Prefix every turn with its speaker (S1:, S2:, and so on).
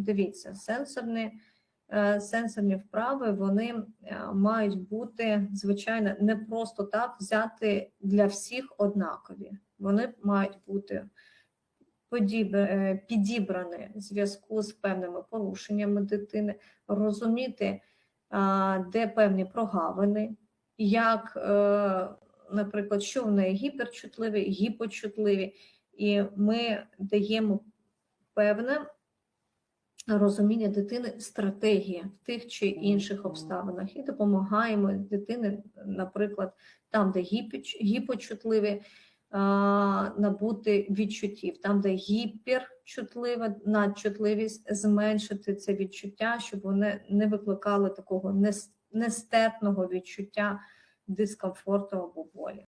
S1: дивіться, сенсорні, е, сенсорні вправи вони е, мають бути, звичайно, не просто так взяти для всіх однакові. Вони мають бути е, підібрані в зв'язку з певними порушеннями дитини, розуміти, де певні прогавини, як, наприклад, що в неї гіперчутливі, гіпочутливі, і ми даємо певне розуміння дитини стратегії в тих чи інших обставинах і допомагаємо дитини, наприклад, там, де гіпочутливі, набути відчуттів, там, де гіперчутлива надчутливість, зменшити це відчуття, щоб вони не викликали такого нес- нестерпного відчуття дискомфорту або болі.